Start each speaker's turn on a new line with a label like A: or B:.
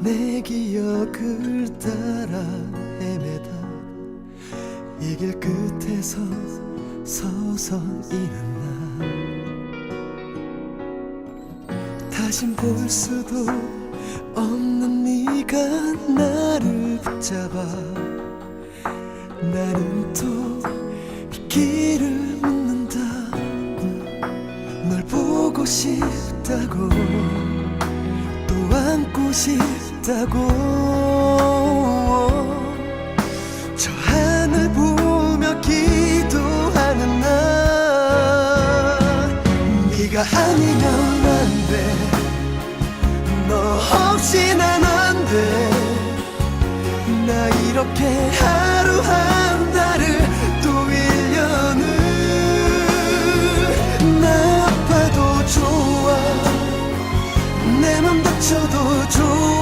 A: 내 기억을 따라 헤매다. 이길 끝에서 서성이는 나. 다신 볼 수도 없는 네가 나를 붙잡아. 나는 또 길을 묻는다. 널 보고 싶다고 또 안고 싶 다고. 저 하늘 보며 기도하는 나. 네가 아니면 안 돼 너 없이 난 안 돼. 나 이렇게 하루 한 달을 또 1년을 나 아파도 좋아. 내 맘 다쳐도 좋아